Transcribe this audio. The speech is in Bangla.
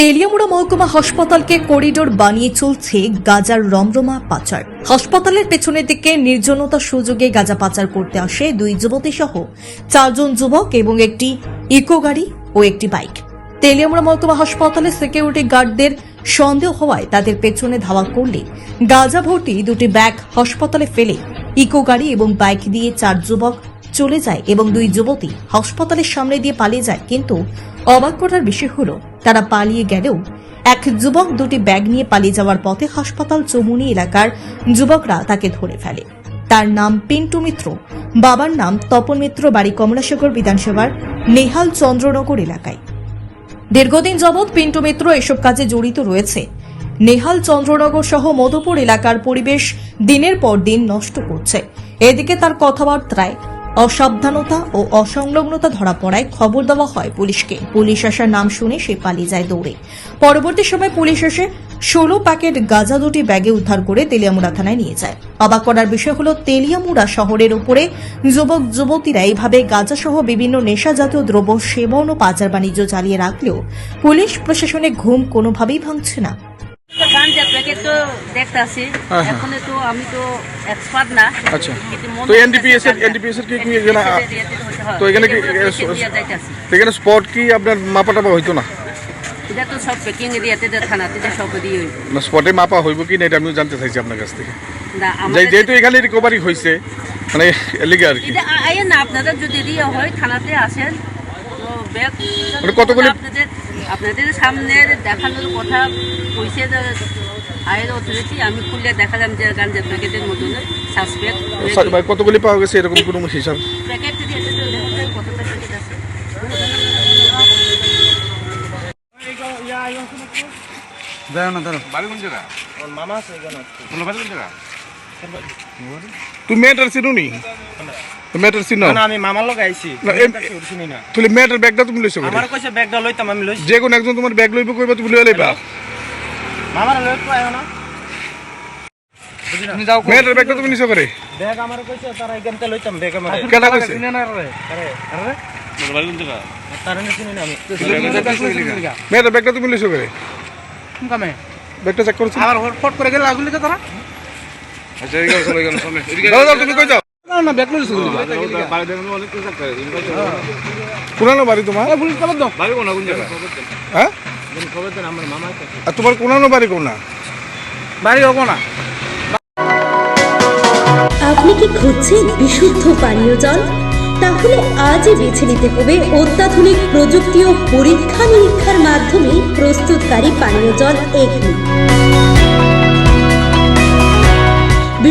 তেলিয়ামুড়া মহকুমা হাসপাতালকে করিডোর বানিয়ে চলছে গাজার রমরমা পাচার। হাসপাতালের পেছনের দিকে নির্জনতা সুযোগে গাজা পাচার করতে আসে দুই যুবতী সহ চারজন যুবক এবং একটি ইকো গাড়ি ও একটি বাইক। তেলিয়ামুড়া মহকুমা হাসপাতালে সিকিউরিটি গার্ডদের সন্দেহ হওয়ায় তাদের পেছনে ধাওয়া করলে গাজা ভর্তি দুটি ব্যাগ হাসপাতালে ফেলে ইকো গাড়ি এবং বাইক দিয়ে চার যুবক চলে যায় এবং দুই যুবতী হাসপাতালের সামনে দিয়ে পালিয়ে যায়। কিন্তু অবাক করার বিষয় হলো তারা পালিয়ে গেলেও এক যুবক দুটি ব্যাগ নিয়ে পালিয়ে যাওয়ার পথে হাসপাতাল চমুনি এলাকার যুবকরা তাকে ধরে ফেলে। তার নাম পিন্টু মিত্র, বাবার নাম তপন মিত্র, বাড়ি কমলাসাগর বিধানসভার নেহাল চন্দ্রনগর এলাকায়। দীর্ঘদিন যাবৎ পিন্টু মিত্র এসব কাজে জড়িত রয়েছে। নেহাল চন্দ্রনগর সহ মধুপুর এলাকার পরিবেশ দিনের পর দিন নষ্ট করছে। এদিকে তার কথাবার্তায় অসাবধানতা ও অসংলগ্নতা ধরা পড়ায় খবর দেওয়া হয় পুলিশকে। পুলিশ আসার নাম শুনে সে পালিয়ে যায় দৌড়ে। পরবর্তী সময় পুলিশ এসে ষোলো প্যাকেট গাঁজা দুটি ব্যাগে উদ্ধার করে তেলিয়ামুড়া থানায় নিয়ে যায়। অবাক করার বিষয় হল, তেলিয়ামুড়া শহরের উপরে যুবক, যুবতীরা এইভাবে গাঁজা সহ বিভিন্ন নেশাজাতীয় দ্রব্য, সেবন ও পাচার বাণিজ্য চালিয়ে রাখলেও পুলিশ প্রশাসনের ঘুম কোনোভাবেই ভাঙছে না। গাঞ্জা প্যাকেট তো দেখতাছি হ্যাঁ, হ্যাঁ। এখন তো আমি তো এক্সপার্ট না আচ্ছা তো এনডিপিএস এর এনডিপিএস এর কি কি এখানে হয়। তো এখানে কি স্পট কি আপনার মাপা টাপা হইতো না এটা তো সব প্যাকিং এরিয়াতে থানাতে সব দিয়ে হইব। না স্পটে মাপা হইব কি না এটা আমি জানতে চাইছি আপনার কাছ থেকে না যেহেতু এখানে রিকভারি হয়েছে মানে এলিগে আর কি এটা আ- আপনাদের যদি দিয়ে হয় থানাতে আসেন তো ব্যাগ মানে কতগুলি- আপনাদের আপনাদের সামনে দেখানোর কথা কইছে যে আয়ের অথরিটি আমি খুললে দেখালাম যে গাঞ্জা প্যাকেটের মতন সাসপেক্ট ভাই, কতগুলি পাওয়া গেছে? এরকম কোনো হিসাব? প্যাকেট কতটা প্যাকেট আছে? তুমি মেয়েটার চিনো নি মেয়েটার চিনো না আমি মামার লগে আইছি। না, এম- না। তুই মেয়েটার ব্যাগটা তুমি লইছো আমার কইছে ব্যাগটা লইতাম আমি লইছি। যে কোনো একজন তোমার ব্যাগ লইব কইবা তুমি লইয়া লইবা। মামার লই তো আইও না। তুমি যাও মেয়েটার ব্যাগটা তুমি নিছো করে ব্যাগ আমার কইছে তারা এখানতে লইতাম ব্যাগ আমার। কেটা কইছে? না রে। আরে আরে। বাড়ি কোন জায়গা? তারা না চিনি না আমি। মেয়েটার ব্যাগটা তুমি লইছো করে কামে? ব্যাগটা চেক করছ? আবার ফট করে গেল আগুলি তারা? আচ্ছা এই গেল চলে গেল সামনে দাও দাও তুমি কই যাও? না না ব্যাগ লইছো বাড়ি তোমার? পুলিশ খবর দাও। বাড়ি কোন কোন জায়গা হ্যাঁ? খবর দেন আমার মামা আর তোমার কোনানো বাড়ি কোনা বাড়ি হব না। আপনি কি খুঁজছেন বিশুদ্ধ পানীয় জল? তাহলে আজই বেছে নিতে হবে অত্যাধুনিক প্রযুক্তি ও পরীক্ষা নিরীক্ষার মাধ্যমে প্রস্তুতকারী পানীয় জল এগনি।